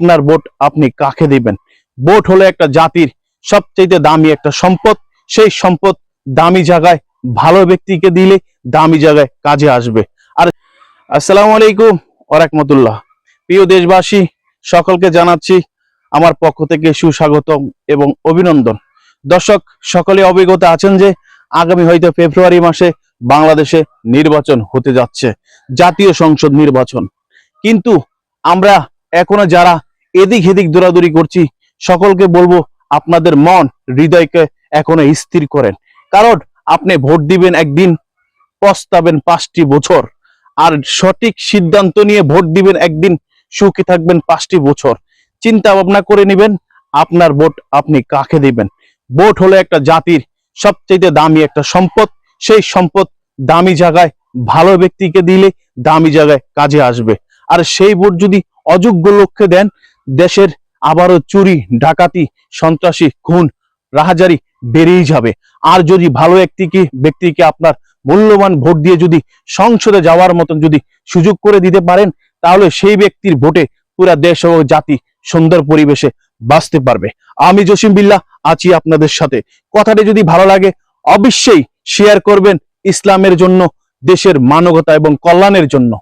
আপনার ভোট আপনি কাকে দিবেন? ভোট হলো একটা জাতির সবচেয়ে দামি একটা সম্পদ। সেই সম্পদ দামি জায়গায় ভালো ব্যক্তিকে দিলে দামি জায়গায় কাজে আসবে। আর আসসালামু আলাইকুম ওরহমতুল্লাহ প্রিয় দেশবাসী, সকলকে জানাচ্ছি আমার পক্ষ থেকে সুস্বাগতম এবং অভিনন্দন। দর্শক, সকলে অভিজ্ঞতা আছেন যে আগামী হয়তো ফেব্রুয়ারি মাসে বাংলাদেশে নির্বাচন হতে যাচ্ছে, জাতীয় সংসদ নির্বাচন। কিন্তু আমরা এখনও যারা এদিক হেদিক দৌড়াদৌড়ি করছি। সকলকে বলব, আপনাদের মন হৃদয়কে এখনও স্থির করেন। কারণ আপনি ভোট দিবেন একদিন, পস্তাবেন পাঁচটি বছর। আর সঠিক সিদ্ধান্ত নিয়ে ভোট দিবেন একদিন, সুখী থাকবেন পাঁচটি বছর। চিন্তা ভাবনা করে নেবেন, আপনার ভোট আপনি কাকে দিবেন? ভোট হলো একটা জাতির সবচেয়ে দামি একটা সম্পদ। সেই সম্পদ দামি জায়গায় ভালো ব্যক্তিকে দিলে দামি জায়গায় কাজে আসবে। আর সেই ভোট যদি অযোগ্য লোককে দেন দেশের আবারও চুরি, ডাকাতি, সন্ত্রাসী, খুন, রাহাজারি বেড়েই যাবে। আর যদি ভালো একটি কি ব্যক্তিকে আপনার মূল্যবান ভোট দিয়ে যদি সংসদে যাওয়ার মতন যদি সুযোগ করে দিতে পারেন, তাহলে সেই ব্যক্তির ভোটে পুরা দেশ ও জাতি সুন্দর পরিবেশে বাঁচতে পারবে। আমি জসিম বিল্লাহ আছি আপনাদের সাথে। কথাটি যদি ভালো লাগে, অবশ্যই শেয়ার করবেন ইসলামের জন্য, দেশের মানবতা এবং কল্যাণের জন্য।